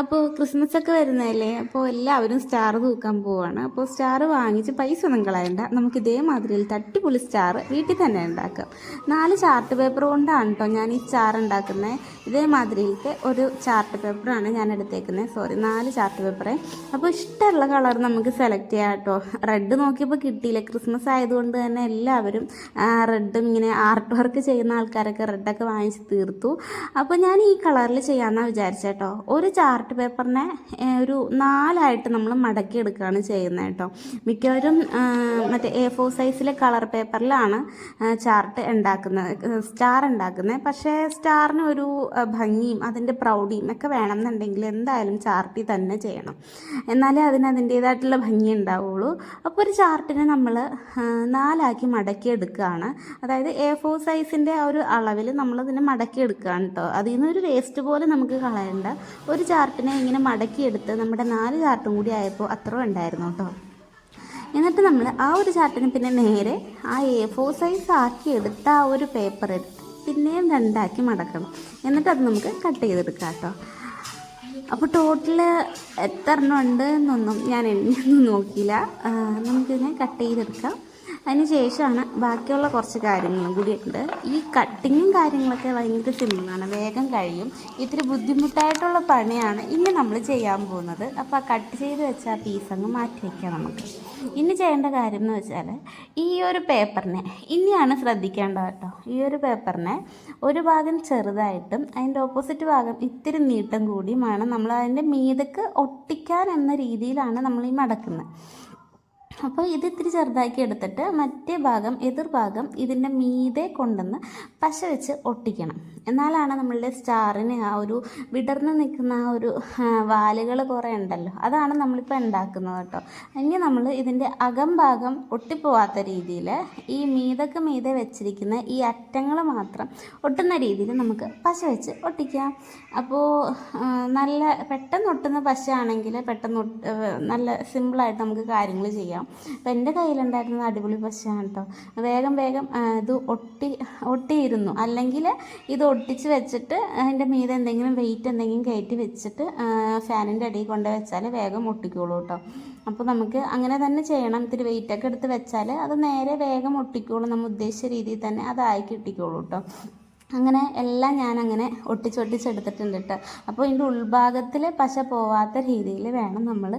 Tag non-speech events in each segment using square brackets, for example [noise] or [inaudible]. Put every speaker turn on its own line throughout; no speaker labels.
അപ്പോൾ ക്രിസ്മസ് ഒക്കെ വരുന്നതല്ലേ? അപ്പോൾ എല്ലാവരും സ്റ്റാർ തൂക്കാൻ പോവാണ്. അപ്പോൾ സ്റ്റാർ വാങ്ങിച്ച് പൈസ ഒന്നും കളയണ്ട. നമുക്ക് ഇതേമാതിരിയിൽ തട്ടിപ്പൊളി സ്റ്റാർ വീട്ടിൽ തന്നെ ഉണ്ടാക്കാം. നാല് ചാർട്ട് പേപ്പർ കൊണ്ടാണ് കേട്ടോ ഞാൻ ഈ സ്റ്റാർ ഉണ്ടാക്കുന്നത് ഇതേമാതിരിയിലത്തെ ഒരു ചാർട്ട് പേപ്പറാണ് ഞാൻ എടുത്തേക്കുന്നത് സോറി നാല് ചാർട്ട് പേപ്പറേ അപ്പോൾ ഇഷ്ടമുള്ള കളർ നമുക്ക് സെലക്ട് ചെയ്യാം കേട്ടോ റെഡ് നോക്കിയപ്പോൾ കിട്ടിയില്ല. ക്രിസ്മസ് ആയതുകൊണ്ട് തന്നെ എല്ലാവരും റെഡും ഇങ്ങനെ ആർട്ട് വർക്ക് ചെയ്യുന്ന ആൾക്കാരൊക്കെ റെഡൊക്കെ വാങ്ങിച്ച് തീർത്തു. അപ്പോൾ ഞാൻ ഈ കളറിൽ ചെയ്യാമെന്നാണ് വിചാരിച്ചേട്ടോ ഒരു ചാർട്ട് പേപ്പറിനെ ഒരു നാലായിട്ട് നമ്മൾ മടക്കി എടുക്കുകയാണ് ചെയ്യുന്നത് കേട്ടോ. മിക്കവരും മറ്റേ എ ഫോർ സൈസിലെ കളർ പേപ്പറിലാണ് ചാർട്ട് ഉണ്ടാക്കുന്നത് സ്റ്റാർ ഉണ്ടാക്കുന്നത്. പക്ഷേ സ്റ്റാറിന് ഒരു ഭംഗിയും അതിന്റെ പ്രൗഢിയും ഒക്കെ വേണമെന്നുണ്ടെങ്കിൽ എന്തായാലും ചാർട്ടിൽ തന്നെ ചെയ്യണം. എന്നാലേ അതിന് അതിന്റേതായിട്ടുള്ള ഭംഗി ഉണ്ടാവുള്ളൂ. അപ്പോൾ ഒരു ചാർട്ടിനെ നമ്മൾ നാലാക്കി മടക്കി എടുക്കുകയാണ് അതായത് എ ഫോർ സൈസിന്റെ ആ ഒരു അളവിൽ നമ്മളതിനെ മടക്കി എടുക്കുകയാണ് കേട്ടോ. അതിൽ നിന്നൊരു വേസ്റ്റ് പോലെ നമുക്ക് കളയണ്ട ഒരു ചാർട്ടിനെ ഇങ്ങനെ മടക്കിയെടുത്ത് നമ്മുടെ നാല് ചാർട്ടും കൂടി ആയപ്പോൾ അത്ര ഉണ്ടായിരുന്നു കേട്ടോ. എന്നിട്ട് നമ്മൾ ആ ഒരു ചാർട്ടിന് പിന്നെ നേരെ ആ എ ഫോർ സൈസ് ആക്കി എടുത്ത ആ ഒരു പേപ്പർ എടുത്ത് പിന്നെയും രണ്ടാക്കി മടക്കണം. എന്നിട്ട് അത് നമുക്ക് കട്ട് ചെയ്തെടുക്കാം കേട്ടോ. അപ്പോൾ ടോട്ടൽ എത്ര എണ്ണം ഉണ്ട് എന്നൊന്നും ഞാൻ എണ്ണൊന്നും നോക്കിയില്ല. നമുക്കിങ്ങനെ കട്ട് ചെയ്തെടുക്കാം. അതിന് ശേഷമാണ് ബാക്കിയുള്ള കുറച്ച് കാര്യങ്ങളും കൂടി ഉണ്ട് ഈ കട്ടിങ്ങും കാര്യങ്ങളൊക്കെ ഭയങ്കര സിമ്പിളാണ് വേഗം കഴിയും. ഇത്തിരി ബുദ്ധിമുട്ടായിട്ടുള്ള പണിയാണ് ഇനി നമ്മൾ ചെയ്യാൻ പോകുന്നത്. അപ്പോൾ ആ കട്ട് ചെയ്ത് വെച്ച ആ പീസ് അങ്ങ് മാറ്റി വയ്ക്കാം നമുക്ക്. ഇനി ചെയ്യേണ്ട കാര്യം എന്ന് വെച്ചാൽ ഈ ഒരു പേപ്പറിനെ ഇനിയാണ് ശ്രദ്ധിക്കേണ്ടത് കേട്ടോ. ഈ ഒരു പേപ്പറിനെ ഒരു ഭാഗം ചെറുതായിട്ടും അതിന്റെ ഓപ്പോസിറ്റ് ഭാഗം ഇത്തിരി നീട്ടം കൂടിയുമാണ് നമ്മൾ അതിന്റെ മീതക്ക് ഒട്ടിക്കാൻ എന്ന രീതിയിലാണ് നമ്മൾ ഈ മടക്കുന്നത്. അപ്പോൾ ഇത് ഇത്തിരി ചെറുതാക്കി എടുത്തിട്ട് മറ്റേ ഭാഗം എതിർഭാഗം ഇതിന്റെ മീതെ കൊണ്ടുവന്ന് പശ വെച്ച് ഒട്ടിക്കണം. എന്നാലാണ് നമ്മളുടെ സ്റ്റാറിന് ആ ഒരു വിടർന്ന് നിൽക്കുന്ന ആ ഒരു വാലുകൾ കുറേ ഉണ്ടല്ലോ. അതാണ് നമ്മളിപ്പോൾ ഉണ്ടാക്കുന്നത് കേട്ടോ. ഇനി നമ്മൾ ഇതിന്റെ അകം ഭാഗം ഒട്ടിപ്പോവാത്ത രീതിയിൽ ഈ മീതക്ക് മീതെ വെച്ചിരിക്കുന്ന ഈ അറ്റങ്ങൾ മാത്രം ഒട്ടുന്ന രീതിയിൽ നമുക്ക് പശ വെച്ച് ഒട്ടിക്കാം. അപ്പോൾ നല്ല പെട്ടെന്ന് ഒട്ടുന്ന പശ ആണെങ്കിൽ പെട്ടെന്ന് നല്ല സിമ്പിളായിട്ട് നമുക്ക് കാര്യങ്ങൾ ചെയ്യാം. അപ്പോൾ എന്റെ കയ്യിലുണ്ടായിരുന്നത് അടിപൊളി പശയാണ് കേട്ടോ വേഗം വേഗം ഇത് ഒട്ടി ഒട്ടിയിരുന്നു. അല്ലെങ്കിൽ ഇത് ഒട്ടിച്ച് വെച്ചിട്ട് അതിന്റെ മീതെ എന്തെങ്കിലും വെയിറ്റ് എന്തെങ്കിലും കയറ്റി വെച്ചിട്ട് ഫാനിന്റെ അടിയിൽ കൊണ്ട് വെച്ചാൽ വേഗം ഒട്ടിക്കോളൂ കേട്ടോ അപ്പോൾ നമുക്ക് അങ്ങനെ തന്നെ ചെയ്യണം. ഇത്തിരി വെയിറ്റൊക്കെ എടുത്ത് വെച്ചാൽ അത് നേരെ വേഗം ഒട്ടിക്കോളും. നമ്മൾ ഉദ്ദേശിച്ച രീതിയിൽ തന്നെ അതായി കിട്ടിക്കോളൂ കേട്ടോ അങ്ങനെ എല്ലാം ഞാനങ്ങനെ ഒട്ടിച്ചൊട്ടിച്ചെടുത്തിട്ടുണ്ട് കേട്ടോ അപ്പോൾ ഇതിന്റെ ഉൾഭാഗത്തിൽ പശ പോവാത്ത രീതിയിൽ വേണം നമ്മൾ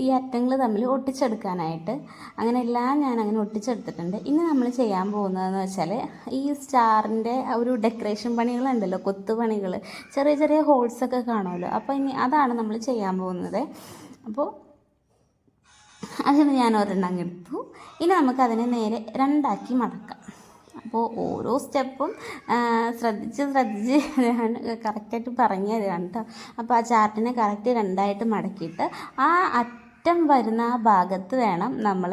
ഈ അറ്റങ്ങൾ തമ്മിൽ ഒട്ടിച്ചെടുക്കാനായിട്ട്. അങ്ങനെ എല്ലാം ഞാൻ അങ്ങനെ ഒട്ടിച്ചെടുത്തിട്ടുണ്ട്. ഇനി നമ്മൾ ചെയ്യാൻ പോകുന്നതെന്ന് വെച്ചാൽ ഈ സ്റ്റാറിന്റെ ഒരു ഡെക്കറേഷൻ പണികളുണ്ടല്ലോ കൊത്തുപണികൾ ചെറിയ ചെറിയ ഹോൾസൊക്കെ കാണുമല്ലോ. അപ്പോൾ ഇനി അതാണ് നമ്മൾ ചെയ്യാൻ പോകുന്നത്. അപ്പോൾ അതിന് ഞാൻ ഒരെണ്ണം എടുത്തു. ഇനി നമുക്കതിനെ നേരെ രണ്ടാക്കി മടക്കാം. അപ്പോൾ ഓരോ സ്റ്റെപ്പും ശ്രദ്ധിച്ച് ശ്രദ്ധിച്ച് കറക്റ്റായിട്ട് പറഞ്ഞു തരാണ് കേട്ടോ അപ്പോൾ ആ ചാർട്ടിനെ കറക്റ്റ് രണ്ടായിട്ട് മടക്കിയിട്ട് ആ അറ്റം വരുന്ന ആ ഭാഗത്ത് വേണം നമ്മൾ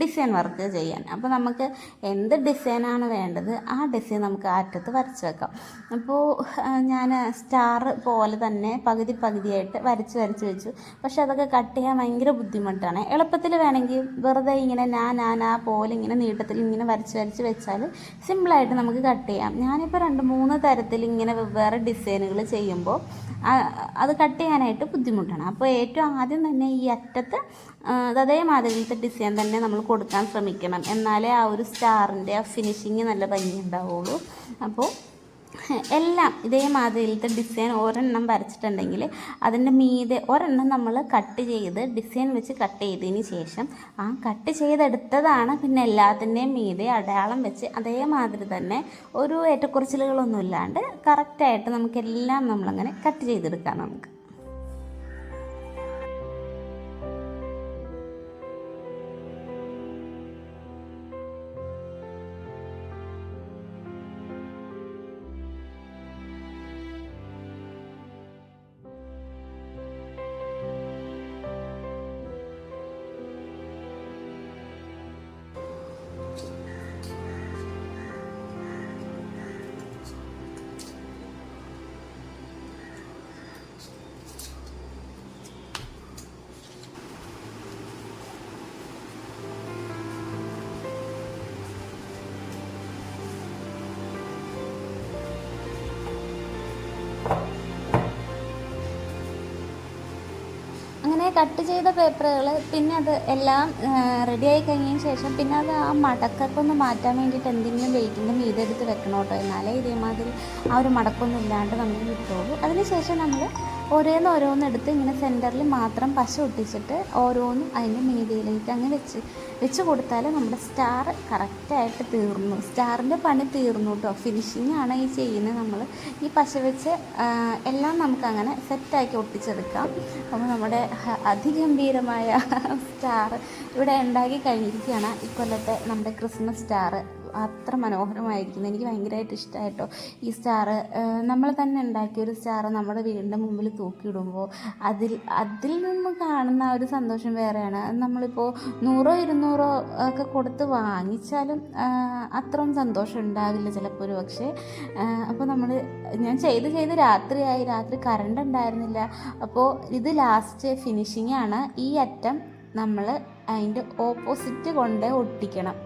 ഡിസൈൻ വർക്ക് ചെയ്യാൻ. അപ്പോൾ നമുക്ക് എന്ത് ഡിസൈനാണ് വേണ്ടത് ആ ഡിസൈൻ നമുക്ക് അറ്റത്ത് വരച്ച് വെക്കാം. അപ്പോൾ ഞാൻ സ്റ്റാർ പോലെ തന്നെ പകുതി പകുതിയായിട്ട് വരച്ച് വരച്ച് വെച്ചു. പക്ഷെ അതൊക്കെ കട്ട് ചെയ്യാൻ ഭയങ്കര ബുദ്ധിമുട്ടാണ്. എളുപ്പത്തിൽ വേണമെങ്കിൽ വെറുതെ ഇങ്ങനെ ഞാൻ ഞാൻ ആ പോലെ ഇങ്ങനെ നീട്ടത്തിൽ ഇങ്ങനെ വരച്ച് വരച്ച് വെച്ചാൽ സിമ്പിളായിട്ട് നമുക്ക് കട്ട് ചെയ്യാം. ഞാനിപ്പോൾ രണ്ട് മൂന്ന് തരത്തിൽ ഇങ്ങനെ വെവ്വേറെ ഡിസൈനുകൾ ചെയ്യുമ്പോൾ അത് കട്ട് ചെയ്യാനായിട്ട് ബുദ്ധിമുട്ടാണ്. അപ്പോൾ ഏറ്റവും ആദ്യം തന്നെ ഈ അറ്റത്ത് അതേ അതേമാതിരിത്തെ ഡിസൈൻ തന്നെ നമ്മൾ കൊടുക്കാൻ ശ്രമിക്കണം. എന്നാലേ ആ ഒരു സ്റ്റാറിന്റെ ആ ഫിനിഷിങ് നല്ല ഭംഗി ഉണ്ടാവുള്ളൂ അപ്പോൾ എല്ലാം ഇതേ ഇതേമാതിരിലത്തെ ഡിസൈൻ ഒരെണ്ണം വരച്ചിട്ടുണ്ടെങ്കിൽ അതിന്റെ മീതെ ഒരെണ്ണം നമ്മൾ കട്ട് ചെയ്ത് ഡിസൈൻ വെച്ച് കട്ട് ചെയ്തതിന് ശേഷം ആ കട്ട് ചെയ്തെടുത്തതാണ് പിന്നെ എല്ലാത്തിന്റെയും മീതെ അടയാളം വെച്ച് അതേമാതിരി തന്നെ ഒരു ഏറ്റക്കുറച്ചിലുകളൊന്നും ഇല്ലാണ്ട് കറക്റ്റായിട്ട് നമുക്കെല്ലാം നമ്മളങ്ങനെ കട്ട് ചെയ്തെടുക്കാം നമുക്ക്. കട്ട് ചെയ്ത പേപ്പറുകൾ പിന്നെ അത് എല്ലാം റെഡിയായി കഴിഞ്ഞതിന് ശേഷം പിന്നെ അത് ആ മടക്കൊക്കെ ഒന്ന് മാറ്റാൻ വേണ്ടിയിട്ട് എന്തെങ്കിലും വെയിറ്റിന്റെ മീതെ എടുത്ത് വെക്കണം കേട്ടോ എന്നാലേ ഇതേമാതിരി ആ ഒരു മടക്കൊന്നും ഇല്ലാണ്ട് നമുക്ക് കിട്ടുള്ളൂ. അതിനുശേഷം നമ്മൾ ഓരോന്ന് ഓരോന്ന് എടുത്ത് ഇങ്ങനെ സെന്ററിൽ മാത്രം പശ ഒട്ടിച്ചിട്ട് ഓരോന്നും അതിന്റെ മീതിയിലേക്ക് അങ്ങ് വെച്ച് വെച്ച് കൊടുത്താൽ നമ്മുടെ സ്റ്റാർ കറക്റ്റായിട്ട് തീർന്നു. സ്റ്റാറിന്റെ പണി തീർന്നു കേട്ടോ ഫിനിഷിംഗ് ആണ് ഈ ചെയ്യുന്നത് നമ്മൾ ഈ പശ വെച്ച് എല്ലാം നമുക്കങ്ങനെ സെറ്റാക്കി ഒട്ടിച്ചെടുക്കാം. അപ്പോൾ നമ്മുടെ അതിഗംഭീരമായ [laughs] സ്റ്റാർ ഇവിടെ ഉണ്ടാക്കി കഴിഞ്ഞിരിക്കുകയാണ്. ഇക്കൊല്ലത്തെ നമ്മുടെ ക്രിസ്മസ് സ്റ്റാർ അത്ര മനോഹരമായിരിക്കുന്നു. എനിക്ക് ഭയങ്കരമായിട്ട് ഇഷ്ടമായിട്ടോ ഈ സ്റ്റാർ നമ്മൾ തന്നെ ഉണ്ടാക്കിയ ഒരു സ്റ്റാർ നമ്മുടെ വീടിന്റെ മുമ്പിൽ തൂക്കിയിടുമ്പോൾ അതിൽ അതിൽ നിന്ന് കാണുന്ന ഒരു സന്തോഷം വേറെയാണ്. നമ്മളിപ്പോൾ നൂറോ ഇരുന്നൂറോ ഒക്കെ കൊടുത്ത് വാങ്ങിച്ചാലും അത്രയും സന്തോഷം ഉണ്ടാവില്ല ചിലപ്പോൾ ഒരു പക്ഷേ. അപ്പോൾ നമ്മൾ ഞാൻ ചെയ്ത് ചെയ്ത് രാത്രിയായി. രാത്രി കറണ്ട് ഉണ്ടായിരുന്നില്ല. അപ്പോൾ ഇത് ലാസ്റ്റ് ഫിനിഷിംഗ് ആണ്. ഈ അറ്റം നമ്മൾ അതിന്റെ ഓപ്പോസിറ്റ് കൊണ്ടേ ഒട്ടിക്കണം.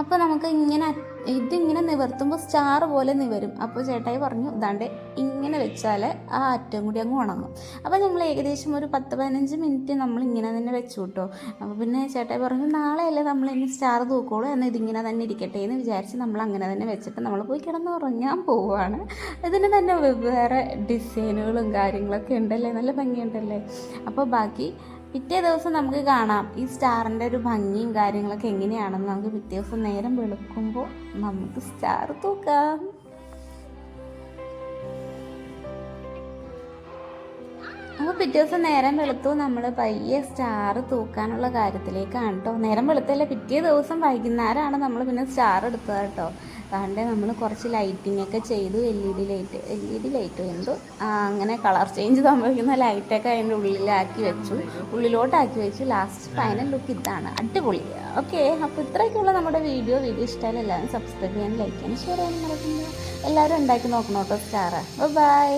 അപ്പോൾ നമുക്ക് ഇങ്ങനെ ഇതിങ്ങനെ നിവർത്തുമ്പോൾ സ്റ്റാർ പോലെ നിവരും. അപ്പോൾ ചേട്ടായി പറഞ്ഞു ഇതാണ്ട് ഇങ്ങനെ വെച്ചാൽ ആ അറ്റം കൂടി അങ്ങ് ഉണങ്ങും. അപ്പോൾ ഞങ്ങൾ ഏകദേശം ഒരു പത്ത് പതിനഞ്ച് മിനിറ്റ് നമ്മൾ ഇങ്ങനെ തന്നെ വെച്ചു കിട്ടോ. അപ്പോൾ പിന്നെ ചേട്ടായി പറഞ്ഞു നാളെയല്ലേ നമ്മൾ ഇനി സ്റ്റാർ തൂക്കോളൂ എന്നാൽ ഇതിങ്ങനെ തന്നെ ഇരിക്കട്ടെ എന്ന് വിചാരിച്ച് നമ്മൾ അങ്ങനെ തന്നെ വെച്ചിട്ട് നമ്മൾ പോയി കിടന്ന് ഉറങ്ങാൻ പോവുകയാണ് ഇതിന് തന്നെ വെവ്വേറെ ഡിസൈനുകളും കാര്യങ്ങളൊക്കെ ഉണ്ടല്ലേ? നല്ല ഭംഗിയുണ്ടല്ലേ? അപ്പോൾ ബാക്കി പിറ്റേ ദിവസം നമുക്ക് കാണാം. ഈ സ്റ്റാറിന്റെ ഒരു ഭംഗിയും കാര്യങ്ങളൊക്കെ എങ്ങനെയാണെന്ന് നമുക്ക് പിറ്റേ ദിവസം നേരം വെളുക്കുമ്പോൾ നമുക്ക് സ്റ്റാർ തൂക്കാം. അപ്പോൾ പിറ്റേ ദിവസം നേരം വെളുത്തു. നമ്മൾ പയ്യെ സ്റ്റാർ തൂക്കാനുള്ള കാര്യത്തിലേക്കാണ് കേട്ടോ നേരം വെളുത്തല്ല പിറ്റേ ദിവസം വൈകുന്നേരമാണ് നമ്മൾ പിന്നെ സ്റ്റാർ എടുത്തത് കേട്ടോ അതുകൊണ്ട് നമ്മൾ കുറച്ച് ലൈറ്റിംഗ് ഒക്കെ ചെയ്തു L E D light L E D light എന്തോ അങ്ങനെ കളർ ചേഞ്ച് സംഭവിക്കുന്ന ലൈറ്റൊക്കെ അതിന്റെ ഉള്ളിലാക്കി വെച്ചു. ഉള്ളിലോട്ടാക്കി വെച്ചു ലാസ്റ്റ് ഫൈനൽ ലുക്ക് ഇതാണ്. അടിപൊളി. ഓക്കെ അപ്പോൾ ഇത്രയൊക്കെയുള്ള നമ്മുടെ വീഡിയോ വീഡിയോ ഇഷ്ടമായാലും എല്ലാവരും സബ്സ്ക്രൈബ് ചെയ്യാൻ ലൈക്ക് ചെയ്യാൻ ഷെയർ ചെയ്യാൻ മറക്കുന്നത് എല്ലാവരും ഉണ്ടാക്കി നോക്കണം കേട്ടോ സ്റ്റാർ ബൈ